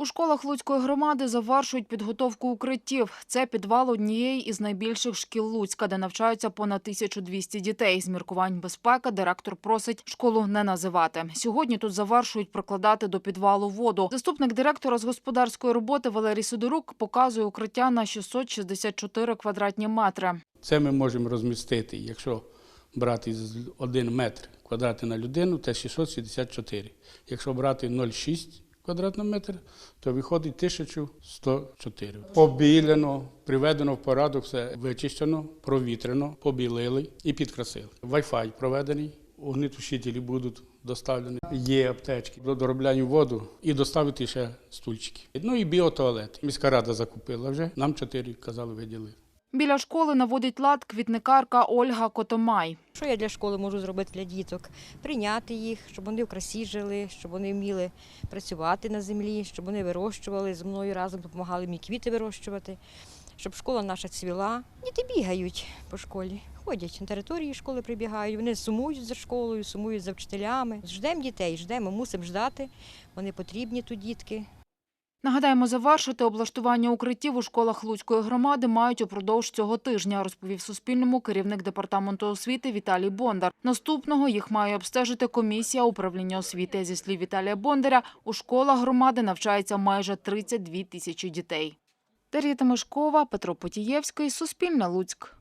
У школах Луцької громади завершують підготовку укриттів. Це підвал однієї із найбільших шкіл Луцька, де навчаються понад 1200 дітей. З міркувань безпеки директор просить школу не називати. Сьогодні тут завершують прокладати до підвалу воду. Заступник директора з господарської роботи Валерій Сидорук показує укриття на 664 квадратні метри. Це ми можемо розмістити, якщо брати 1 метр квадратний на людину, це 664. Якщо брати 0,6 квадратний метр, то виходить 1104. Побілено, приведено в порядок, все вичищено, провітрено, побілили і підкрасили. Wi-Fi проведений, огнетушителі будуть доставлені. Є аптечки, доробляємо воду і доставити ще стульчики. Ну і біотуалет. Міська рада закупила вже, нам чотири, казали, виділили. Біля школи наводить лад квітникарка Ольга Котомай. Що я для школи можу зробити для діток? Прийняти їх, щоб вони в красі жили, щоб вони вміли працювати на землі, щоб вони вирощували зі мною разом, допомагали мені квіти вирощувати, щоб школа наша цвіла. Діти бігають по школі, ходять на території школи, прибігають. Вони сумують за школою, сумують за вчителями. Ждемо дітей, ждемо, мусимо ждати. Вони потрібні тут дітки. Нагадаємо, завершити облаштування укриттів у школах Луцької громади мають упродовж цього тижня, розповів Суспільному керівник департаменту освіти Віталій Бондар. Наступного їх має обстежити комісія управління освіти. Зі слів Віталія Бондаря, у школах громади навчається майже 32 тисячі дітей. Дар'я Тимошкова, Петро Потієвський, Суспільне Луцьк.